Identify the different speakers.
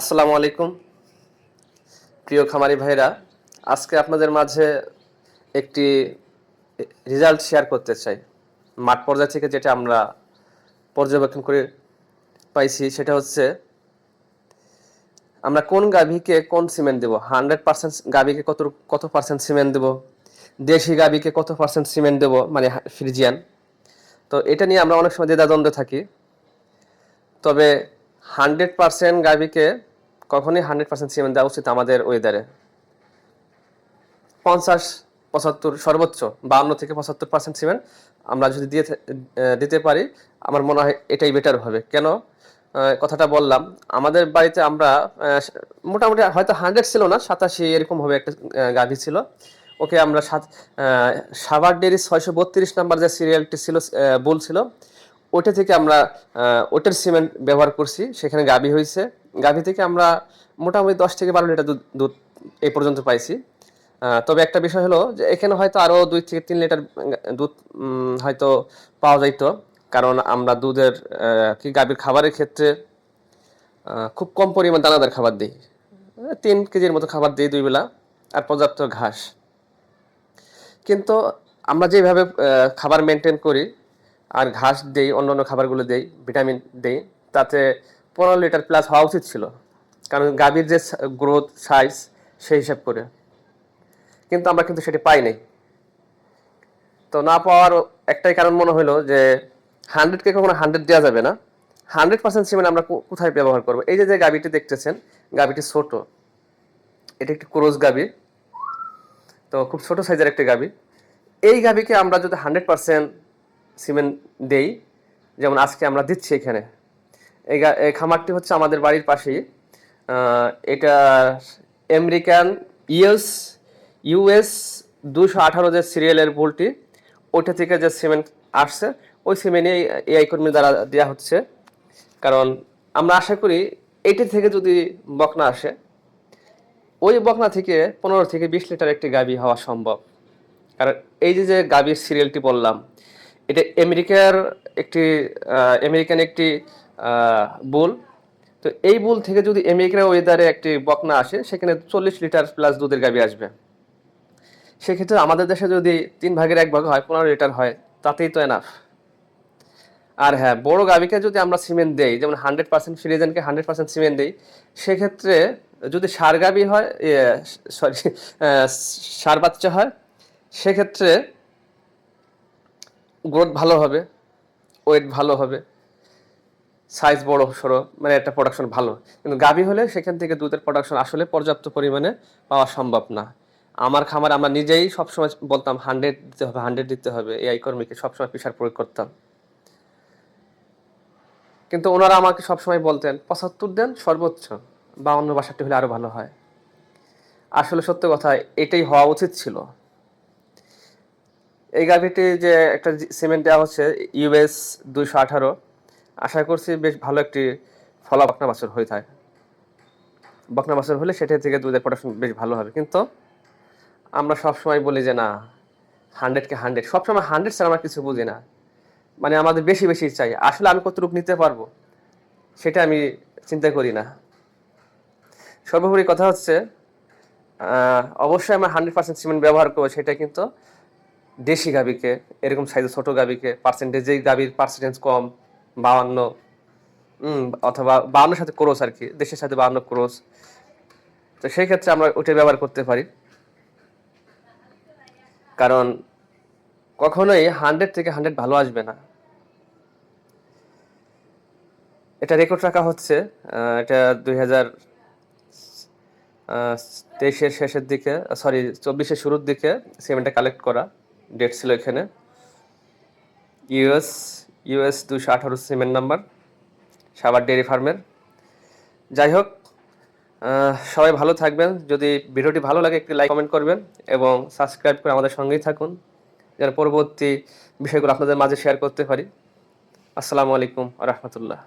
Speaker 1: আসসালামু আলাইকুম। প্রিয় খামারি ভাইরা, আজকে আপনাদের মাঝে একটি রেজাল্ট শেয়ার করতে চাই। মাঠ পর্যায় থেকে যেটা আমরা পর্যবেক্ষণ করে পাইছি, সেটা হচ্ছে আমরা কোন গাভীকে কোন সিমেন্ট দেবো? হান্ড্রেড পার্সেন্ট গাভীকে কত কত পার্সেন্ট সিমেন্ট দেবো? দেশি গাভীকে কত পার্সেন্ট সিমেন্ট দেবো? মানে ফ্রিজিয়ান। তো এটা নিয়ে আমরা অনেক সময় দ্বিধাদ্বন্দ্বে থাকি। তবে হান্ড্রেড পার্সেন্ট গাভীকে কখনোই হান্ড্রেড পার্সেন্ট সিমেন্ট দেওয়া উচিত আমাদের ওয়েদারে পঞ্চাশ, পঁচাত্তর সর্বোচ্চ বাউন্ন থেকে পঁচাত্তর পার্সেন্ট সিমেন্ট আমরা যদি দিয়ে দিতে পারি, আমার মনে হয় এটাই বেটার হবে। কেন? কথাটা বললাম, আমাদের বাড়িতে আমরা মোটামুটি হয়তো হান্ড্রেড ছিল না, সাতাশি এরকম হবে একটা গাভী ছিল। ওকে, আমরা সাত সাভার ডেরি ছয়শো বত্রিশ নাম্বার যে সিরিয়ালটি ছিল বুল ছিল ওটা থেকে আমরা ওটার সিমেন্ট ব্যবহার করছি, সেখানে গাভী হয়েছে গাভী থেকে আমরা মোটামুটি দশ থেকে বারো লিটার দুধ দুধ এই পর্যন্ত পাইছি। তবে একটা বিষয় হলো যে এখানে হয়তো আরও দুই থেকে তিন লিটার দুধ হয়তো পাওয়া যাইতো। কারণ আমরা দুধের কি গাভীর খাবারের ক্ষেত্রে খুব কম পরিমাণ দানাদার খাবার দিই। তিন কেজির মতো খাবার দিই দুই বেলা, আর পর্যাপ্ত ঘাস। কিন্তু আমরা যেভাবে খাবার মেনটেন করি, আর ঘাস দেই অন্য অন্য খাবারগুলো দেই ভিটামিন দেই, তাতে পনেরো লিটার প্লাস হওয়া উচিত ছিল। কারণ গাভীর যে গ্রোথ সাইজ সেই হিসাব করে। কিন্তু আমরা কিন্তু সেটি পাই নাই। তো না পাওয়ার একটাই কারণ মনে হলো যে হান্ড্রেডকে কখনো হান্ড্রেড দেওয়া যাবে না। হান্ড্রেড পার্সেন্ট সিমেন্ট আমরা কোথায় ব্যবহার করব? এই যে যে গাভীটি দেখতেছেন, গাভীটি ছোট। এটি একটি ক্রোজ গাভী। তো খুব ছোট সাইজের একটি গাভী। এই গাভীকে আমরা যদি হান্ড্রেড পার্সেন্ট সিমেন্ট দেই, যেমন আজকে আমরা দিচ্ছি এখানে এই খামারটি হচ্ছে আমাদের বাড়ির পাশেই। এটা আমেরিকান ইউএস ইউএস দুশো আঠারো যে সিরিয়ালের ভুলটি ওইটা থেকে যে সিমেন্ট আসছে, ওই সিমেন্টই এআই কর্মীর দ্বারা দেওয়া হচ্ছে। কারণ আমরা আশা করি এইটি থেকে যদি বকনা আসে, ওই বকনা থেকে পনেরো থেকে বিশ লিটার একটি গাভী হওয়া সম্ভব। কারণ এই যে যে গাভীর সিরিয়ালটি বললাম, এটা আমেরিকার একটি আমেরিকান একটি বুল। তো এই বুল থেকে যদি আমেরিকার ওয়েদারে একটি বকনা আসে, সেখানে চল্লিশ লিটার প্লাস দুধের গাভী আসবে। সেক্ষেত্রে আমাদের দেশে যদি তিন ভাগের এক ভাগ হয়, পনেরো লিটার হয়, তাতেই তো এনাফ আর হ্যাঁ বড় গাভীকে যদি আমরা সিমেন্ট দেই, যেমন হান্ড্রেড পার্সেন্ট ফ্রিজেনকে হান্ড্রেড পার্সেন্ট সিমেন্ট দিই, সেক্ষেত্রে যদি সার গাভী হয় সরি সার বাচ্চা হয়, সেক্ষেত্রে গ্রোথ ভালো হবে ওয়েট ভালো হবে। সাইজ বড় সড়ো মানে একটা প্রোডাকশন ভালো। কিন্তু গাভী হলে সেখান থেকে দুধের প্রোডাকশন আসলে পর্যাপ্ত পরিমাণে পাওয়া সম্ভব না। আমার খামার আমরা নিজেই সবসময় বলতাম, হান্ড্রেড দিতে হবে, হান্ড্রেড দিতে হবে। এই কর্মীকে সবসময় পেশার প্রয়োগ করতাম। কিন্তু ওনারা আমাকে সবসময় বলতেন, পঁচাত্তর দেন সর্বোচ্চ বা অন্য বাসাটি হলে আরও ভালো হয়। আসলে সত্য কথা, এটাই হওয়া উচিত ছিল। এই গাভিটি যে একটা সিমেন্ট দেওয়া হচ্ছে, ইউএস দুইশো আঠারো। আশা করছি বেশ ভালো একটি ফলা বকনা বছর হয়ে থাকে। বকনা বছর হলে সেটা থেকে দুধের প্রোডাকশন বেশ ভালো হবে। কিন্তু আমরা সবসময় বলি যে না হান্ড্রেডকে হান্ড্রেড সবসময় হান্ড্রেড ছাড়া আমরা কিছু বুঝি না। মানে আমাদের বেশি বেশি চাই। আসলে আমি কতটুকু নিতে পারব, সেটা আমি চিন্তা করি না। সর্বোপরি কথা হচ্ছে অবশ্যই আমরা হান্ড্রেড পার্সেন্ট সিমেন্ট ব্যবহার করব, সেটা কিন্তু দেশি গাবিকে এরকম সাইজের ছোটো গাবিকে পার্সেন্টেজ যেই গাভীর পার্সেন্টেজ কম বাউন্ন অথবা বাউন্নর সাথে ক্রোস আর কি, দেশের সাথে বাউন্ন ক্রোস তো সেই ক্ষেত্রে আমরা ওটা ব্যবহার করতে পারি। কারণ কখনোই হান্ড্রেড থেকে হান্ড্রেড ভালো আসবে না। এটা রেকর্ড রাখা হচ্ছে এটা দুই হাজার তেইশের শেষের দিকে, সরি, চব্বিশের শুরুর দিকে সিমেন্টটা কালেক্ট করা। ডেট ছিল এখানে। ইউএস ইউএস দুশো আঠারো সিমেন্ট নাম্বার সাবার ডেয়ারি ফার্মের। যাই হোক সবাই ভালো থাকবেন। যদি ভিডিওটি ভালো লাগে, একটি লাইক, কমেন্ট করবেন এবং সাবস্ক্রাইব করে আমাদের সঙ্গেই থাকুন। যেন পরবর্তী বিষয়গুলো আপনাদের মাঝে শেয়ার করতে পারি। আসসালামু আলাইকুম রহমতুল্লাহ।